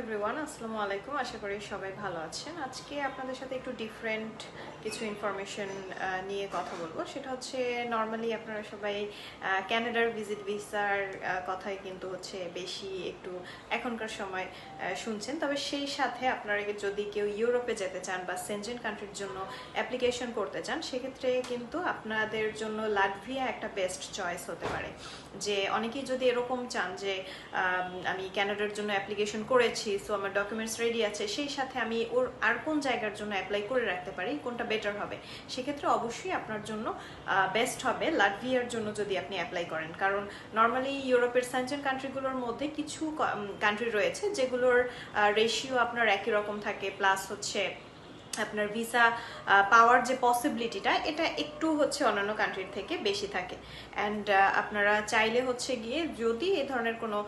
Everyone আসসালামু আলাইকুম। আশা করি সবাই ভালো আছেন। আজকে আপনাদের সাথে একটু ডিফারেন্ট কিছু ইনফরমেশন নিয়ে কথা বলব। সেটা হচ্ছে নর্মালি আপনারা সবাই ক্যানাডার ভিজিট ভিসার কথাই কিন্তু হচ্ছে বেশি একটু এখনকার সময় শুনছেন। তবে সেই সাথে আপনারা যদি কেউ ইউরোপে যেতে চান বা সেনজেন কান্ট্রির জন্য অ্যাপ্লিকেশন করতে চান, সেক্ষেত্রে কিন্তু আপনাদের জন্য লাটভিয়া একটা বেস্ট চয়েস হতে পারে। যে অনেকেই যদি এরকম চান যে আমি ক্যানাডার জন্য অ্যাপ্লিকেশন করেছি সো আমার ডকুমেন্টস রেডি আছে, সেই সাথে আমি ওর আর কোন জায়গার জন্য অ্যাপ্লাই করে রাখতে পারি, কোনটা বেটার হবে? সেক্ষেত্রে অবশ্যই আপনার জন্য বেস্ট হবে লাটভিয়ার জন্য যদি আপনি অ্যাপ্লাই করেন। কারণ নর্মালি ইউরোপের সেন্ট্রাল কান্ট্রিগুলোর মধ্যে কিছু কান্ট্রি রয়েছে যেগুলোর রেশিও আপনার একই রকম থাকে প্লাস হচ্ছে আপনার ভিসা পাওয়ার যে পসিবিলিটিটা এটা একটু হচ্ছে অন্যান্য কান্ট্রির থেকে বেশি থাকে। অ্যান্ড আপনারা চাইলে হচ্ছে গিয়ে যদি এ ধরনের কোনো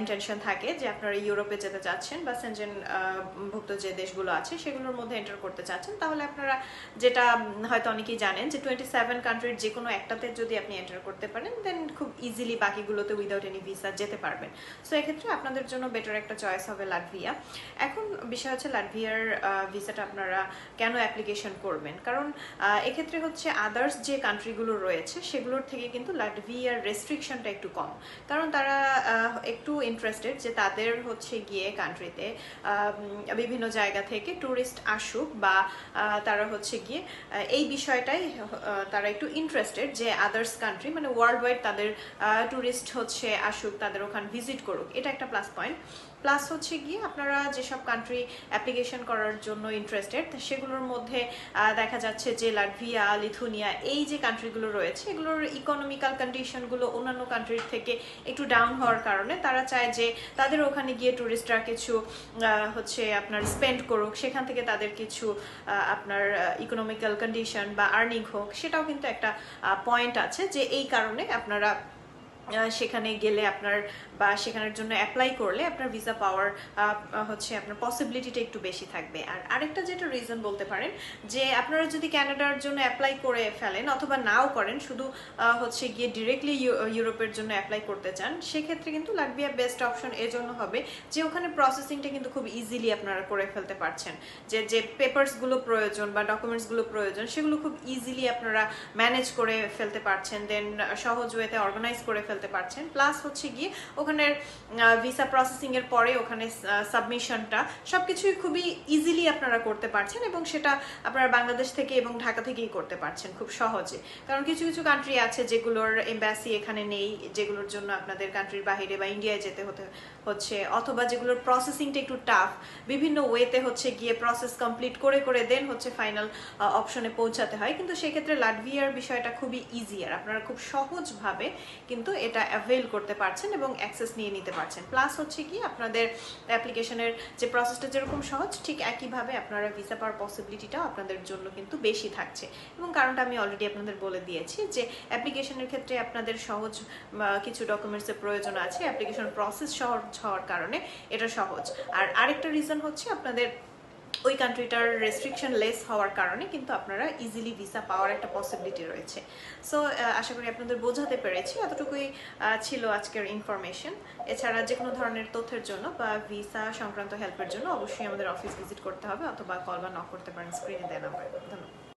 ইন্টেনশন থাকে যে আপনারা ইউরোপে যেতে চাচ্ছেন বা সেনজেন ভুক্ত যে দেশগুলো আছে, সেগুলোর মধ্যে এন্টার করতে চাচ্ছেন, তাহলে আপনারা যেটা হয়তো অনেকেই জানেন যে টোয়েন্টি সেভেন কান্ট্রির যে কোনো একটাতে যদি আপনি এন্টার করতে পারেন দেন খুব ইজিলি বাকিগুলোতে উইদাউট এনি ভিসা যেতে পারবেন। সো এক্ষেত্রে আপনাদের জন্য বেটার একটা চয়েস হবে লাটভিয়া এখন বিষয় হচ্ছে লাটভিয়ার ভিসাটা আপনারা কেন অ্যাপ্লিকেশন করবেন? কারণ এক্ষেত্রে হচ্ছে আদার্স যে কান্ট্রিগুলো রয়েছে, সেগুলোর থেকে কিন্তু লাটভিয়ার রেস্ট্রিকশনটা একটু কম। কারণ তারা একটু ইন্টারেস্টেড যে তাদের হচ্ছে গিয়ে কান্ট্রিতে বিভিন্ন জায়গা থেকে ট্যুরিস্ট আসুক বা তারা হচ্ছে গিয়ে এই বিষয়টাই তারা একটু ইন্টারেস্টেড যে আদার্স কান্ট্রি মানে ওয়ার্ল্ড ওয়াইড তাদের ট্যুরিস্ট হচ্ছে আসুক, তাদের ওখান ভিজিট করুক। এটা একটা প্লাস পয়েন্ট প্লাস হচ্ছে গিয়ে আপনারা যেসব কান্ট্রি অ্যাপ্লিকেশন করার জন্য ইন্টারেস্টেড সেগুলোর মধ্যে দেখা যাচ্ছে যে লাটভিয়া, লিথুনিয়া এই যে কান্ট্রিগুলো রয়েছে, এগুলোর ইকোনমিক্যাল কন্ডিশনগুলো অন্যান্য কান্ট্রির থেকে একটু ডাউন হওয়ার কারণে তারা চায় যে তাদের ওখানে গিয়ে ট্যুরিস্টরা কিছু হচ্ছে আপনার স্পেন্ড করুক, সেখান থেকে তাদের কিছু আপনার ইকোনমিক্যাল কন্ডিশন বা আর্নিং হোক, সেটাও কিন্তু একটা পয়েন্ট আছে যে এই কারণে আপনারা সেখানে গেলে আপনার বা সেখানের জন্য অ্যাপ্লাই করলে আপনার ভিসা পাওয়ার হচ্ছে আপনার পসিবিলিটিটা একটু বেশি থাকবে। আর আরেকটা যেটা রিজন বলতে পারেন, যে আপনারা যদি ক্যানাডার জন্য অ্যাপ্লাই করে ফেলেন অথবা নাও করেন, শুধু হচ্ছে গিয়ে ডিরেক্টলি ইউরোপের জন্য অ্যাপ্লাই করতে চান, সেক্ষেত্রে কিন্তু লাটভিয়া বেস্ট অপশন এর জন্য হবে, যে ওখানে প্রসেসিংটা কিন্তু খুব ইজিলি আপনারা করে ফেলতে পারছেন। যে যে পেপারসগুলো প্রয়োজন বা ডকুমেন্টসগুলো প্রয়োজন, সেগুলো খুব ইজিলি আপনারা ম্যানেজ করে ফেলতে পারছেন। দেন সহজ ওয়েতে অর্গানাইজ করে ফেলতে পারছেন। প্লাস হচ্ছে গিয়ে ওখানের ভিসা প্রসেসিং এর পরে ওখানে সাবমিশনটা সবকিছুই খুবই ইজিলি আপনারা করতে পারছেন এবং সেটা আপনারা বাংলাদেশ থেকে এবং ঢাকা থেকেই করতে পারছেন খুব সহজে। কারণ কিছু কিছু কান্ট্রি আছে যেগুলোর এম্বাসি এখানে নেই, যেগুলোর জন্য আপনাদের কান্ট্রির বাইরে বা ইন্ডিয়ায় যেতে হতে হচ্ছে, অথবা যেগুলোর প্রসেসিংটা একটু টাফ বিভিন্ন ওয়েতে হচ্ছে গিয়ে প্রসেস কমপ্লিট করে করে দেন হচ্ছে ফাইনাল অপশনে পৌঁছাতে হয়। কিন্তু সেক্ষেত্রে লাটভিয়ার বিষয়টা খুবই ইজি আর আপনারা খুব সহজভাবে কিন্তু এটা অ্যাভেল করতে পারছেন এবং অ্যাক্সেস নিয়ে নিতে পারছেন। প্লাস হচ্ছে কি, আপনাদের অ্যাপ্লিকেশনের যে প্রসেসটা যেরকম সহজ, ঠিক একইভাবে আপনারা ভিসা পাওয়ার পসিবিলিটিটাও আপনাদের জন্য কিন্তু বেশি থাকছে। এবং কারণটা আমি অলরেডি আপনাদের বলে দিয়েছি যে অ্যাপ্লিকেশনের ক্ষেত্রে আপনাদের সহজ কিছু ডকুমেন্টসের প্রয়োজন আছে। অ্যাপ্লিকেশন প্রসেস সহজ হওয়ার কারণে এটা সহজ। আর আরেকটা রিজন হচ্ছে আপনাদের ওই কান্ট্রিটার রেস্ট্রিকশন লেস হওয়ার কারণে কিন্তু আপনারা ইজিলি ভিসা পাওয়ার একটা পসিবিলিটি রয়েছে। সো আশা করি আপনাদের বোঝাতে পেরেছি। এতটুকুই ছিল আজকের ইনফরমেশন এছাড়া যে কোনো ধরনের তথ্যের জন্য বা ভিসা সংক্রান্ত হেল্পের জন্য অবশ্যই আমাদের অফিস ভিজিট করতে হবে অথবা কল বা নক করতে পারেন স্ক্রিনে দেওয়া নাম্বার ধন্যবাদ।